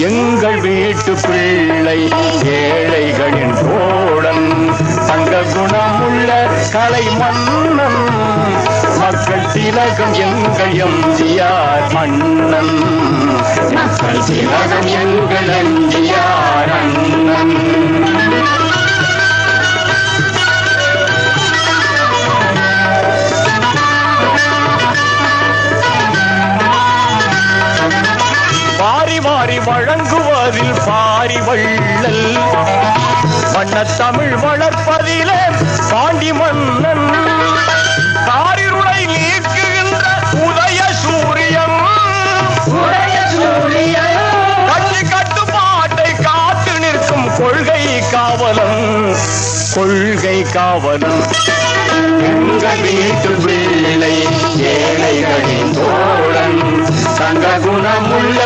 எங்கள் வீட்டு பிள்ளை ஏழைகளின் தோழன் தங்க குணமுள்ள கலை மன்னன் மக்கள் திலகம் எங்கள் எம்ஜிஆர் மன்னன். மக்கள் திலகம் எங்கள் எம்ஜிஆர் வாரி வழங்குவதில் பாரி வள்ளல். வண்ண தமிழ் வளர்ப்பதிலே பாண்டி மன்னன். காரிருளை நீக்குகின்ற உதய சூரியன். கட்சி கட்டுப்பாட்டை காத்து நிற்கும் கொள்கை காவலன். கொள்கை காவலன். எங்கள் வீட்டு பிள்ளை ஏழைகளின் தோழன். சங்க குணமுள்ள